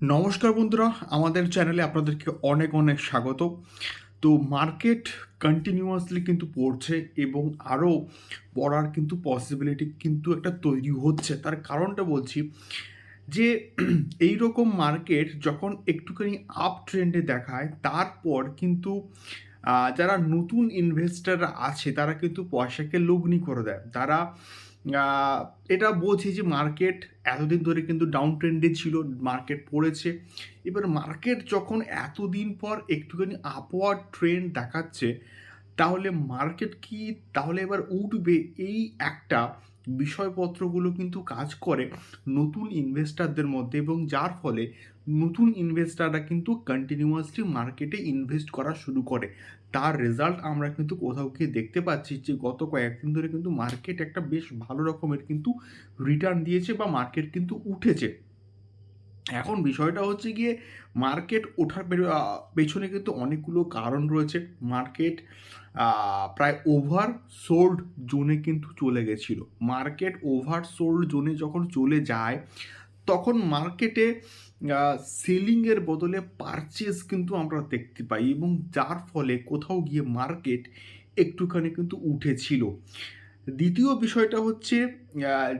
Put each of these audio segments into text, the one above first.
নমস্কার বন্ধুরা, আমাদের চ্যানেলে আপনাদেরকে অনেক অনেক স্বাগত। তো মার্কেট কন্টিনিউয়াসলি কিন্তু পড়ছে এবং আরও পড়ার কিন্তু পসিবিলিটি কিন্তু একটা তৈরি হচ্ছে। তার কারণটা বলছি যে এই রকম মার্কেট যখন একটুখানি আপ ট্রেন্ডে দেখায়, তারপর কিন্তু যারা নতুন ইনভেস্টার আছে, তারা কিন্তু পয়সাকে লগ্নি করে দেয়। তারা এটা বলছি যে মার্কেট এতদিন ধরে কিন্তু ডাউন ট্রেন্ডে ছিল মার্কেট পড়েছে। এবার মার্কেট যখন এতদিন পর একটুখানি আপওয়ার্ড ট্রেন্ড দেখাচ্ছে, তাহলে মার্কেট কি? তাহলে এবার উঠবে এই একটা বিষয়পত্রগুলো কিন্তু কাজ করে নতুন ইনভেস্টারদের মধ্যে এবং যার ফলে নতুন ইনভেস্টাররা কিন্তু কন্টিনিউয়াসলি মার্কেটে ইনভেস্ট করা শুরু করে। তার রেজাল্ট আমরা কিন্তু কোথাও গিয়ে দেখতে পাচ্ছি যে গত কয়েকদিন ধরে কিন্তু মার্কেট একটা বেশ ভালো রকমের কিন্তু রিটার্ন দিয়েছে বা মার্কেট কিন্তু উঠেছে। এখন বিষয়টা হচ্ছে গিয়ে মার্কেট ওঠার পেছনে কিন্তু অনেকগুলো কারণ রয়েছে। মার্কেট প্রায় ওভার সোল্ড জোনে কিন্তু চলে গেছিল। মার্কেট ওভার সোল্ড জোনে যখন চলে যায়, তখন মার্কেটে সেলিংয়ের বদলে পারচেস কিন্তু আমরা দেখতে পাই এবং যার ফলে কোথাও গিয়ে মার্কেট একটুখানি কিন্তু উঠেছিল। দ্বিতীয় বিষয়টা হচ্ছে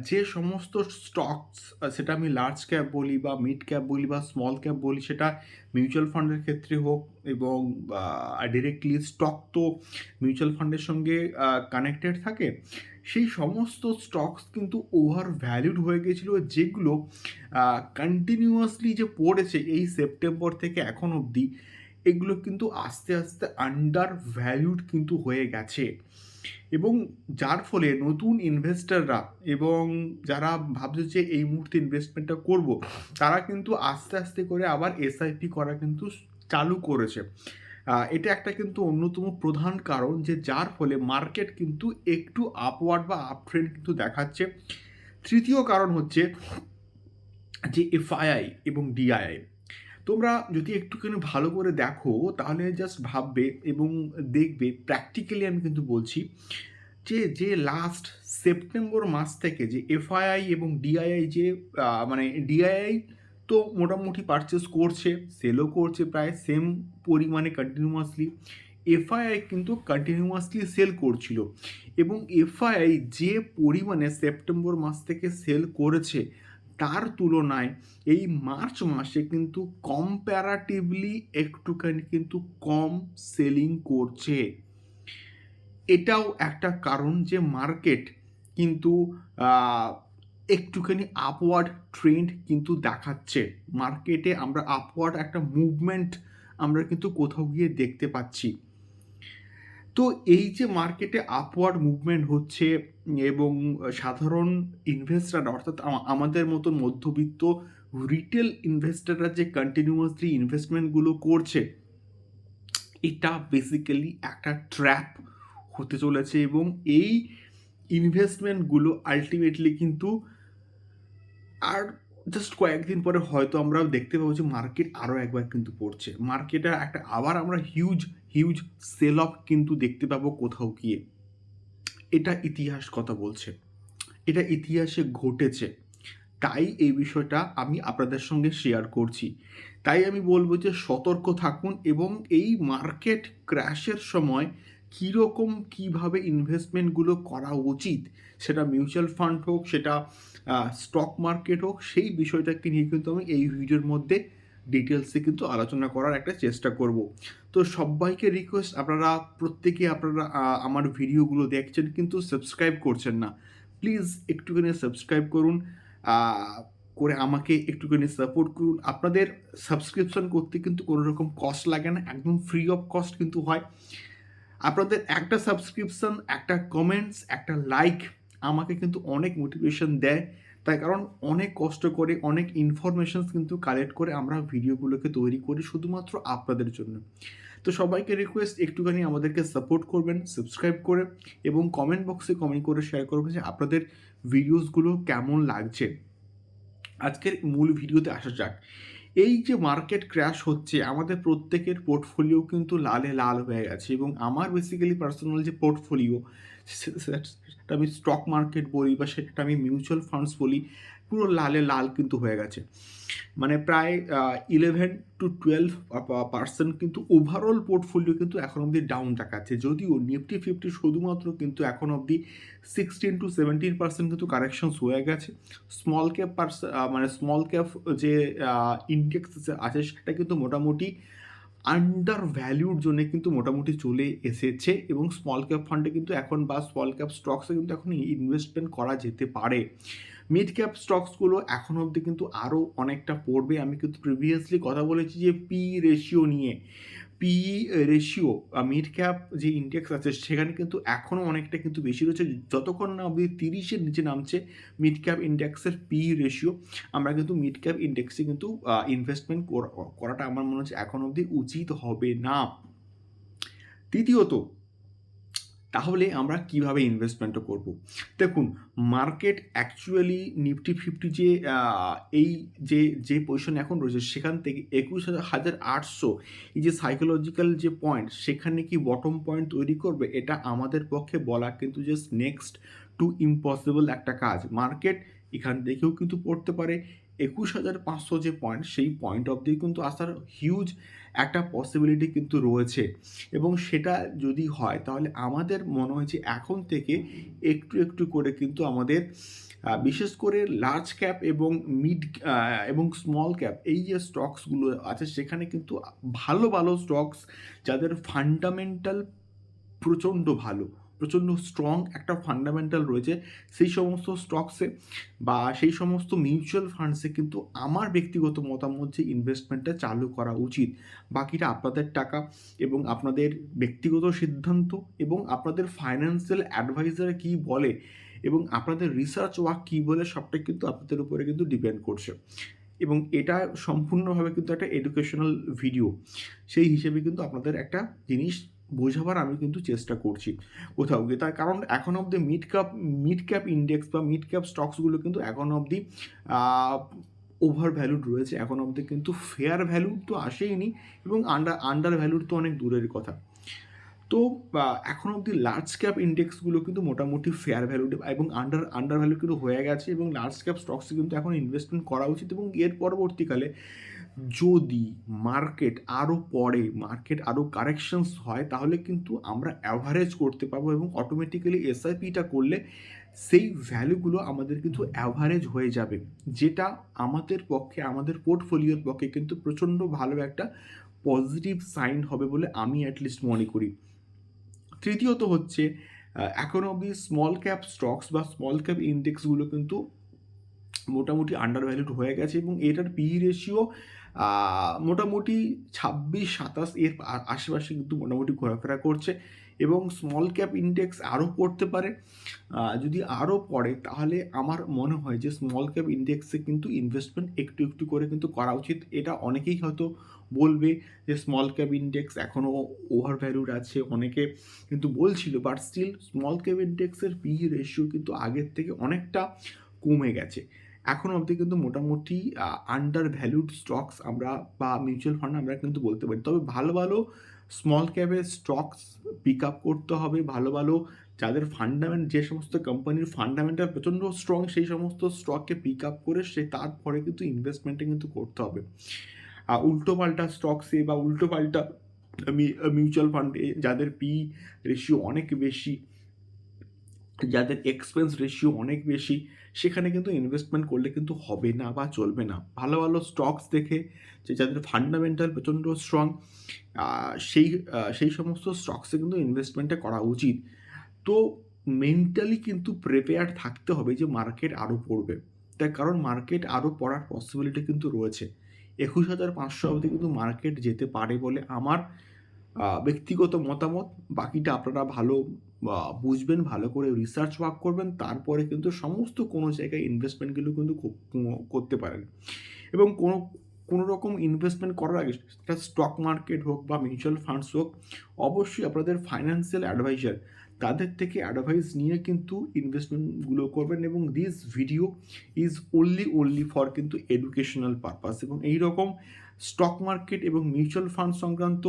যে সমস্ত স্টকস সেটা আমি লার্জ ক্যাপ বলি বা মিড ক্যাপ বলি বা স্মল ক্যাপ বলি, সেটা মিউচুয়াল ফান্ডের ক্ষেত্রে হোক এবং ডিরেক্টলি স্টক তো মিউচুয়াল ফান্ডের সঙ্গে কানেক্টেড থাকে, সেই সমস্ত স্টকস কিন্তু ওভার ভ্যালিউড হয়ে গেছিল যেগুলো কন্টিনিউয়াসলি যে পড়েছে এই সেপ্টেম্বর থেকে এখন অবধি, এগুলো কিন্তু আস্তে আস্তে আন্ডার ভ্যালিউড কিন্তু হয়ে গেছে। এবং যার ফলে নতুন ইনভেস্টাররা এবং যারা ভাবছে যে এই মুহূর্তে ইনভেস্টমেন্টটা করব, তারা কিন্তু আস্তে আস্তে করে আবার এসআইপি করা কিন্তু চালু করেছে। এটা একটা কিন্তু অন্যতম প্রধান কারণ যে যার ফলে মার্কেট কিন্তু একটু আপওয়ার্ড বা আপ ট্রেন্ড কিন্তু দেখাচ্ছে। তৃতীয় কারণ হচ্ছে যে এফআইআই এবং ডিআইআই তোমরা যদি একটুখানি ভালো করে দেখো, তাহলে জাস্ট ভাববে এবং দেখবে প্র্যাকটিক্যালি আমি কিন্তু বলছি যে যে লাস্ট সেপ্টেম্বর মাস থেকে যে এফআইআই এবং ডিআইআই যে মানে ডিআইআই তো মোটামুটি পারচেস করছে সেলও করছে প্রায় সেম পরিমাণে কন্টিনিউয়াসলি এফআইআই কিন্তু কন্টিনিউয়াসলি সেল করছিল এবং এফআইআই যে পরিমাণে সেপ্টেম্বর মাস থেকে সেল করেছে তার তুলনায় এই মার্চ মাসে কিন্তু কম্প্যারাটিভলি একটুখানি কিন্তু কম সেলিং করছে। এটাও একটা কারণ যে মার্কেট কিন্তু একটুখানি আপওয়ার্ড ট্রেন্ড কিন্তু দেখাচ্ছে। মার্কেটে আমরা আপওয়ার্ড একটা মুভমেন্ট আমরা কিন্তু কোথাও গিয়ে দেখতে পাচ্ছি। তো এই যে মার্কেটে আপওয়ার্ড মুভমেন্ট হচ্ছে এবং সাধারণ ইনভেস্টাররা অর্থাৎ আমাদের মতো মধ্যবিত্ত রিটেল ইনভেস্টাররা যে কন্টিনিউয়াসলি ইনভেস্টমেন্টগুলো করছে, এটা বেসিক্যালি একটা ট্র্যাপ হতে চলেছে এবং এই ইনভেস্টমেন্টগুলো আলটিমেটলি কিন্তু আর জাস্ট কয়েকদিন পরে হয়তো আমরা দেখতে পাবো যে মার্কেট আরও একবার কিন্তু পড়ছে। মার্কেটে একটা আবার আমরা হিউজ হিউজ সেল অফ কিন্তু দেখতে পাবো কোথাও গিয়ে। এটা ইতিহাস কথা বলছে। এটা ইতিহাসে ঘটেছে। তাই এই বিষয়টা আমি আপনাদের সঙ্গে শেয়ার করছি। তাই আমি বলব যে সতর্ক থাকুন এবং এই মার্কেট ক্র্যাশের সময় কীরকম কীভাবে ইনভেস্টমেন্টগুলো করা উচিত, সেটা মিউচুয়াল ফান্ড হোক, সেটা স্টক মার্কেট হোক, সেই বিষয়টাকে নিয়ে কিন্তু আমি এই ভিডিওর মধ্যে ডিটেলসে কিন্তু আলোচনা করার একটা চেষ্টা করব। তো সবাইকে রিকোয়েস্ট আপনারা প্রত্যেকে আপনারা আমার ভিডিওগুলো দেখছেন কিন্তু সাবস্ক্রাইব করছেন না। প্লিজ একটুখানি সাবস্ক্রাইব করুন করে আমাকে একটুখানি সাপোর্ট করুন। আপনাদের সাবস্ক্রিপশন করতে কিন্তু কোনো রকম কস্ট লাগে না, একদম ফ্রি অফ কস্ট কিন্তু হয়। আপনাদের একটা সাবস্ক্রিপশন একটা কমেন্টস একটা লাইক আমাকে কিন্তু অনেক মোটিভেশন দেয়। তাই কারণ অনেক কষ্ট করে, অনেক ইনফরমেশনস কিন্তু কালেক্ট করে আমরা ভিডিওগুলোকে তৈরি করি শুধুমাত্র আপনাদের জন্য। তো সবাইকে রিকোয়েস্ট একটুখানি আমাদেরকে সাপোর্ট করবেন সাবস্ক্রাইব করে এবং কমেন্ট বক্সে কমেন্ট করে শেয়ার করবেন যে আপনাদের ভিডিওসগুলো কেমন লাগছে। আজকের মূল ভিডিওতে আসা যাক। এই যে মার্কেট ক্র্যাশ হচ্ছে, আমাদের প্রত্যেকের পোর্টফোলিও কিন্তু লালে লাল হয়ে গেছে এবং আমার বেসিক্যালি পার্সোনাল যে পোর্টফোলিও সেটা আমি স্টক মার্কেট বলি বা সেটা আমি মিউচুয়াল ফান্ডস বলি, পুরো লালে লাল কিন্তু হয়ে গেছে। মানে প্রায় ইলেভেন টু টুয়েলভ পার্সেন্ট কিন্তু ওভারঅল পোর্টফোলিও কিন্তু এখন অবধি ডাউন দেখাচ্ছে। যদিও নিফটি ফিফটি শুধুমাত্র কিন্তু এখন অবধি সিক্সটিন টু সেভেন্টিন পার্সেন্ট কিন্তু কারেকশনস হয়ে গেছে। স্মল ক্যাপ পার্সেন্ট মানে স্মল ক্যাপ যে ইন্ডেক্স আছে সেটা কিন্তু মোটামুটি আন্ডার ভ্যালুর জন্য কিন্তু মোটামুটি চলে এসেছে এবং স্মল ক্যাপ ফান্ডে কিন্তু এখন বা স্মল ক্যাপ স্টকসে কিন্তু এখন ইনভেস্টমেন্ট করা যেতে পারে। মিড ক্যাপ স্টকসগুলো এখন অবধি কিন্তু আরও অনেকটা পড়বে। আমি কিন্তু প্রিভিয়াসলি কথা বলেছি যে পি রেশিও নিয়ে। পি রেশিও মিড ক্যাপ যে ইন্ডেক্স আছে, সেখানে কিন্তু এখনও অনেকটা কিন্তু বেশি রয়েছে। যতক্ষণ না অবধি তিরিশের নিচে নামছে মিড ক্যাপ ইন্ডেক্সের পি রেশিও আমরা কিন্তু মিড ক্যাপ ইন্ডেক্সে কিন্তু ইনভেস্টমেন্ট করাটা আমার মনে হচ্ছে এখন অবধি উচিত হবে না। তৃতীয়ত তাহলে আমরা কীভাবে ইনভেস্টমেন্টও করব? দেখুন মার্কেট অ্যাকচুয়ালি নিফটি ফিফটি যে এই যে যে পজিশন এখন রয়েছে, সেখান থেকে একুশ হাজার আটশো, এই যে সাইকোলজিক্যাল যে পয়েন্ট সেখানে কি বটম পয়েন্ট তৈরি করবে? এটা আমাদের পক্ষে বলা কিন্তু জাস্ট নেক্সট টু ইম্পসিবল একটা কাজ। মার্কেট এখান থেকেও কিন্তু পড়তে পারে। একুশ হাজার পাঁচশো যে পয়েন্ট সেই পয়েন্ট অফ দিয়ে কিন্তু আসার হিউজ একটা পসিবিলিটি কিন্তু রয়েছে। এবং সেটা যদি হয়, তাহলে আমাদের মনে হয় যে এখন থেকে একটু একটু করে কিন্তু আমাদের বিশেষ করে লার্জ ক্যাপ এবং মিড এবং স্মল ক্যাপ এই যে স্টকসগুলো আছে, সেখানে কিন্তু ভালো ভালো স্টকস যাদের ফান্ডামেন্টাল প্রচণ্ড ভালো। প্রচণ্ড স্ট্রং একটা ফান্ডামেন্টাল রয়েছে। সেই সমস্ত স্টকসে বা সেই সমস্ত মিউচুয়াল ফান্ডসে কিন্তু আমার ব্যক্তিগত মতামত যে ইনভেস্টমেন্টটা চালু করা উচিত। বাকিটা আপনাদের টাকা এবং আপনাদের ব্যক্তিগত সিদ্ধান্ত এবং আপনাদের ফাইন্যান্সিয়াল অ্যাডভাইজার কী বলে এবং আপনাদের রিসার্চ ওয়ার্ক কী বলে সবটাই কিন্তু আপনাদের উপরে কিন্তু ডিপেন্ড করছে। এবং এটা সম্পূর্ণভাবে কিন্তু একটা এডুকেশনাল ভিডিও সেই হিসেবে কিন্তু আপনাদের একটা জিনিস বোঝাবার আমি কিন্তু চেষ্টা করছি কোথাও গিয়ে। তার কারণ এখন অবধি mid cap mid cap index বা মিড ক্যাপ স্টকসগুলো কিন্তু এখন অবধি ওভার ভ্যালুড রয়েছে। এখন অবধি কিন্তু ফেয়ার ভ্যালু তো আসেইনি এবং আন্ডার আন্ডার ভ্যালুর তো অনেক দূরের কথা। তো এখন অবধি লার্জ ক্যাপ ইন্ডেক্সগুলো কিন্তু মোটামুটি ফেয়ার ভ্যালু এবং আন্ডার আন্ডার ভ্যালু কিন্তু হয়ে গেছে এবং লার্জ ক্যাপ স্টকসে কিন্তু এখন ইনভেস্টমেন্ট করা উচিত এবং এর পরবর্তীকালে যদি মার্কেট আরও পড়ে মার্কেট আরও কারেকশনস হয়, তাহলে কিন্তু আমরা অ্যাভারেজ করতে পারব এবং অটোমেটিক্যালি এসআইপিটা করলে সেই ভ্যালুগুলো আমাদের কিন্তু অ্যাভারেজ হয়ে যাবে। যেটা আমাদের পক্ষে, আমাদের পোর্টফোলিওর পক্ষে কিন্তু প্রচণ্ড ভালো একটা পজিটিভ সাইন হবে বলে আমি অ্যাটলিস্ট মনে করি। তৃতীয়ত হচ্ছে এখন অবধি স্মল ক্যাপ স্টকস বা স্মল ক্যাপ ইন্ডেক্সগুলো কিন্তু মোটামুটি আন্ডার ভ্যালুড হয়ে গেছে এবং এটার পি রেশিও মোটামুটি ছাব্বিশ, সাতাশ এর আশেপাশে কিন্তু মোটামুটি ঘোরাফেরা করছে এবং স্মল ক্যাপ ইন্ডেক্স আরও পড়তে পারে। যদি আরও পড়ে, তাহলে আমার মনে হয় যে স্মল ক্যাপ ইন্ডেক্সে কিন্তু ইনভেস্টমেন্ট একটু একটু করে কিন্তু করা উচিত। এটা অনেকেই হয়তো বলবে যে স্মল ক্যাপ ইন্ডেক্স এখনও ওভার ভ্যালুড আছে। অনেকে কিন্তু বলছিল বাট স্টিল স্মল ক্যাপ ইন্ডেক্সের পি রেশিও কিন্তু আগের থেকে অনেকটা কমে গেছে। এখন অবধি কিন্তু মোটামুটি আন্ডার ভ্যালুড স্টকস আমরা বা মিউচুয়াল ফান্ড আমরা কিন্তু বলতে পারি। তবে ভালো ভালো স্মল ক্যাপের স্টকস পিক আপ করতে হবে। ভালো ভালো যাদের ফান্ডামেন্ট যে সমস্ত কোম্পানির ফান্ডামেন্টাল প্রচণ্ড স্ট্রং সেই সমস্ত স্টককে পিক আপ করে সে তারপরে কিন্তু ইনভেস্টমেন্টে কিন্তু করতে হবে। উল্টো পাল্টা স্টকসে বা উল্টো পাল্টা মিউচুয়াল ফান্ডে যাদের পি রেশিও অনেক বেশি যাদের এক্সপেন্স রেশিও অনেক বেশি, সেখানে কিন্তু ইনভেস্টমেন্ট করলে কিন্তু হবে না বা চলবে না। ভালো ভালো স্টকস দেখে যে যাদের ফান্ডামেন্টাল প্রচণ্ড স্ট্রং সেই সেই সমস্ত স্টকসে কিন্তু ইনভেস্টমেন্টটা করা উচিত। তো মেন্টালি কিন্তু প্রিপেয়ার থাকতে হবে যে মার্কেট আরও পড়বে। তার কারণ মার্কেট আরও পড়ার পসিবিলিটি কিন্তু রয়েছে। একুশ হাজার পাঁচশো অবধি কিন্তু মার্কেট যেতে পারে বলে আমার ব্যক্তিগত মতামত। বাকিটা আপনারা ভালো বুঝবেন, ভালো করে রিসার্চ ওয়ার্ক করবেন, তারপরে কিন্তু সমস্ত কোনো জায়গায় ইনভেস্টমেন্টগুলো কিন্তু করতে পারেন। এবং কোনো কোনো রকম ইনভেস্টমেন্ট করার আগে সেটা স্টক মার্কেট হোক বা মিউচুয়াল ফান্ডস হোক, অবশ্যই আপনাদের ফাইন্যান্সিয়াল অ্যাডভাইজার তাদের থেকে অ্যাডভাইস নিয়ে কিন্তু ইনভেস্টমেন্টগুলো করবেন এবং this video is only only for কিন্তু এডুকেশনাল পারপাস এবং এই রকম স্টক মার্কেট এবং মিউচুয়াল ফান্ড সংক্রান্ত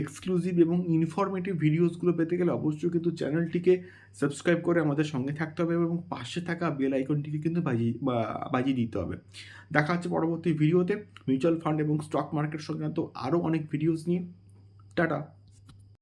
এক্সক্লুসিভ এবং ইনফরমেটিভ ভিডিওসগুলো পেতে গেলে অবশ্যই কিন্তু চ্যানেলটিকে সাবস্ক্রাইব করে আমাদের সঙ্গে থাকতে হবে এবং পাশে থাকা বেল আইকনটিকে কিন্তু বাজিয়ে বাজিয়ে দিতে হবে। দেখা হচ্ছে পরবর্তী ভিডিওতে। মিউচুয়াল ফান্ড এবং স্টক মার্কেট সংক্রান্ত আরও অনেক ভিডিওস নিয়ে। টাটা।